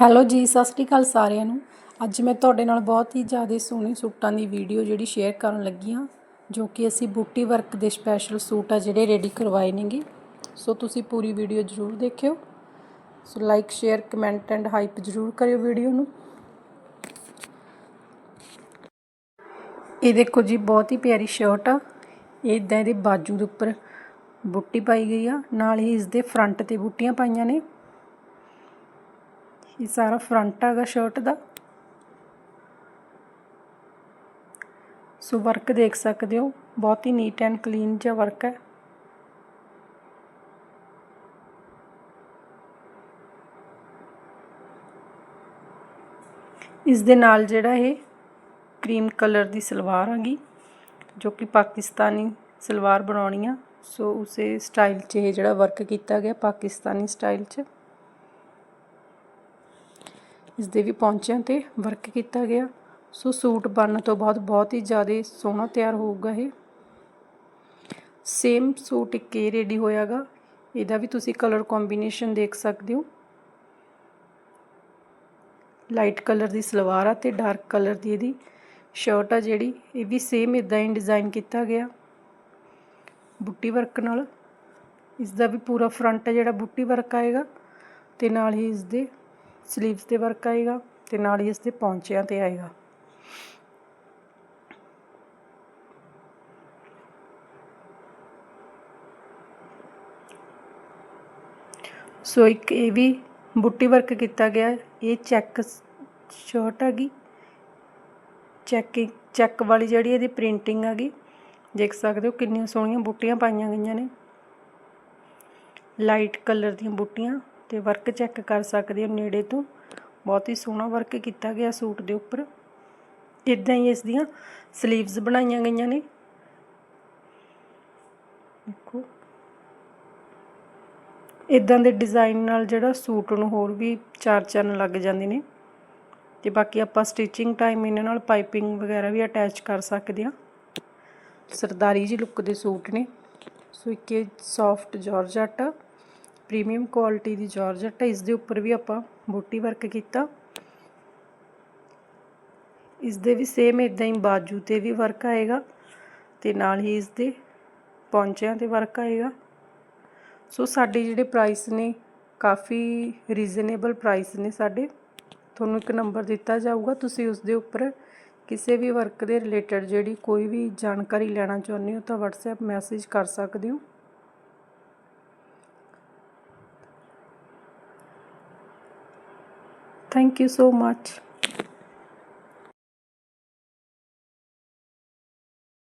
Hello ਜੀ, ਸਤਿ ਸ਼੍ਰੀ ਅਕਾਲ ਸਾਰਿਆਂ ਨੂੰ। ਅੱਜ ਮੈਂ ਤੁਹਾਡੇ ਨਾਲ ਬਹੁਤ ਹੀ ਜ਼ਿਆਦਾ ਸੋਹਣੀ ਸੂਟਾਂ ਦੀ ਵੀਡੀਓ ਜਿਹੜੀ ਸ਼ੇਅਰ ਕਰਨ ਲੱਗੀ ਹਾਂ, ਜੋ ਕਿ ਅਸੀਂ ਬੂਟੀ ਵਰਕ ਦੇ ਸਪੈਸ਼ਲ ਸੂਟ ਆ ਜਿਹੜੇ ਰੈਡੀ ਕਰਵਾਏ ਨੇਗੇ। ਸੋ ਤੁਸੀਂ ਪੂਰੀ ਵੀਡੀਓ ਜ਼ਰੂਰ ਦੇਖਿਓ। So like share comment and hype ਜ਼ਰੂਰ ਕਰਿਓ ਵੀਡੀਓ ਨੂੰ। ਇਹ ਦੇਖੋ ਜੀ, ਬਹੁਤ ਹੀ ਪਿਆਰੀ ਸ਼ਰਟ ਆ। ਇਹ ਇਦਾਂ ਇਹਦੇ ਬਾਜੂ ਦੇ ਉੱਪਰ ਬੁੱਟੀ ਪਾਈ ਗਈ ਆ। ਨਾਲ ਹੀ ਇਸ ਦੇ ਫਰੰਟ ਤੇ ਬੁੱਟੀਆਂ ਪਾਈਆਂ ਨੇ। ਇਹ ਸਾਰਾ ਫਰੰਟ ਹੈਗਾ ਸ਼ਰਟ ਦਾ। ਸੋ ਵਰਕ ਦੇਖ ਸਕਦੇ ਹੋ, ਬਹੁਤ ਹੀ ਨੀਟ ਐਂਡ ਕਲੀਨ ਜਿਹਾ ਵਰਕ ਹੈ। ਇਸ ਦੇ ਨਾਲ ਜਿਹੜਾ ਇਹ ਕਰੀਮ ਕਲਰ ਦੀ ਸਲਵਾਰ ਹੈਗੀ ਜੋ ਕਿ ਪਾਕਿਸਤਾਨੀ ਸਲਵਾਰ ਬਣਾਉਣੀ ਆ। ਸੋ ਉਸੇ ਸਟਾਈਲ 'ਚ ਇਹ ਜਿਹੜਾ ਵਰਕ ਕੀਤਾ ਗਿਆ, ਪਾਕਿਸਤਾਨੀ ਸਟਾਈਲ 'ਚ। ਇਸ ਦੇ ਵੀ ਪੌਂਚਿਆਂ ਤੇ ਵਰਕ ਕੀਤਾ ਗਿਆ। ਸੋ ਸੂਟ ਬਣਨ ਤੋਂ ਬਾਅਦ ਬਹੁਤ ਹੀ ਜ਼ਿਆਦਾ ਸੋਹਣਾ ਤਿਆਰ ਹੋਊਗਾ ਇਹ। ਸੇਮ ਸੂਟ ਇੱਕ ਇਹ ਰੈਡੀ ਹੋਇਆਗਾ। ਇਹਦਾ ਵੀ ਤੁਸੀਂ ਕਲਰ ਕੰਬੀਨੇਸ਼ਨ ਦੇਖ ਸਕਦੇ ਹੋ। ਲਾਈਟ ਕਲਰ ਦੀ ਸਲਵਾਰ ਆ ਤੇ ਡਾਰਕ ਕਲਰ ਦੀ ਇਹਦੀ ਸ਼ਰਟ ਆ ਜਿਹੜੀ। ਇਹ ਵੀ ਸੇਮ ਇਦਾਂ ਹੀ ਡਿਜ਼ਾਈਨ ਕੀਤਾ ਗਿਆ। ਬੁੱਟੀ ਵਰਕ ਨਾਲ। ਇਸ ਦਾ ਵੀ ਪੂਰਾ ਫਰੰਟ ਹੈ ਜਿਹੜਾ ਬੁੱਟੀ ਵਰਕ ਆਏਗਾ ਤੇ ਨਾਲ ਹੀ ਇਸ ਦੇ ਸਲੀਵਸ ਤੇ ਵਰਕ ਆਏਗਾ ਤੇ ਨਾਲ ਹੀ ਇਸ ਦੇ ਪੌਂਚਿਆਂ ਤੇ ਆਏਗਾ। ਸੋ ਇੱਕ ਇਹ ਵੀ ਬੁੱਟੀ ਵਰਕ ਕੀਤਾ ਗਿਆ। ਇਹ ਚੈੱਕ ਸ਼ਰਟ ਹੈਗੀ। ਚੈਕਿੰਗ ਚੈੱਕ ਵਾਲੀ ਜਿਹੜੀ ਇਹਦੀ ਪ੍ਰਿੰਟਿੰਗ ਹੈਗੀ, ਦੇਖ ਸਕਦੇ ਹੋ ਕਿੰਨੀਆਂ ਸੋਹਣੀਆਂ ਬੁੱਟੀਆਂ ਪਾਈਆਂ ਗਈਆਂ ਨੇ। ਲਾਈਟ ਕਲਰ ਦੀਆਂ ਬੁੱਟੀਆਂ। ਤੇ ਵਰਕ ਚੈੱਕ ਕਰ ਸਕਦੇ ਹੋ ਨੇੜੇ ਤੋਂ। ਬਹੁਤ ਹੀ ਸੋਹਣਾ ਵਰਕ ਕੀਤਾ ਗਿਆ ਸੂਟ ਦੇ ਉੱਪਰ। ਇਦਾਂ ਹੀ ਇਸ ਦੀਆਂ 슬ੀਵਸ ਬਣਾਈਆਂ ਗਈਆਂ ਨੇ। ਦੇਖੋ। ਇਦਾਂ ਦੇ ਡਿਜ਼ਾਈਨ ਨਾਲ ਜਿਹੜਾ ਸੂਟ ਨੂੰ ਹੋਰ ਵੀ ਚਾਰ ਚੰਨ ਲੱਗ ਜਾਂਦੇ ਨੇ। ਤੇ ਬਾਕੀ ਆਪਾਂ ਸਟਿਚਿੰਗ ਟਾਈਮ ਇਹਨਾਂ ਨਾਲ ਪਾਈਪਿੰਗ ਵਗੈਰਾ ਵੀ ਅਟੈਚ ਕਰ ਸਕਦੇ ਹਾਂ। ਸਰਦਾਰੀ ਜੀ ਲੁੱਕ ਦੇ ਸੂਟ ਨੇ। ਸੋ ਇੱਕ ਇਹ ਸੌਫਟ ਜਾਰਜਟ ਪ੍ਰੀਮੀਅਮ ਕੁਆਲਿਟੀ ਦੀ ਜਾਰਜਟ ਹੈ ਇਸ ਦੇ ਉੱਪਰ ਵੀ ਆਪਾਂ ਬੂਟੀ ਵਰਕ ਕੀਤਾ। ਇਸ ਦੇ ਵੀ ਸੇਮ ਇਦਾਂ ਹੀ ਬਾਜੂ ਤੇ ਵੀ ਵਰਕ ਆਏਗਾ ਤੇ ਨਾਲ ਹੀ ਇਸ ਦੇ ਪੌਂਚਿਆਂ ਤੇ ਵਰਕ ਆਏਗਾ। ਸੋ ਸਾਡੇ ਜਿਹੜੇ ਪ੍ਰਾਈਸ ਨੇ ਕਾਫੀ ਰੀਜ਼ਨੇਬਲ ਪ੍ਰਾਈਸ ਨੇ ਸਾਡੇ। ਤੁਹਾਨੂੰ ਇੱਕ ਨੰਬਰ ਦਿੱਤਾ ਜਾਊਗਾ, ਤੁਸੀਂ ਉਸ ਦੇ ਉੱਪਰ ਕਿਸੇ ਵੀ ਵਰਕ ਦੇ ਰਿਲੇਟਡ ਜਿਹੜੀ ਕੋਈ ਵੀ ਜਾਣਕਾਰੀ ਲੈਣਾ ਚਾਹੁੰਦੇ ਹੋ ਤਾਂ WhatsApp ਮੈਸੇਜ ਕਰ ਸਕਦੇ ਹੋ। Thank you so much.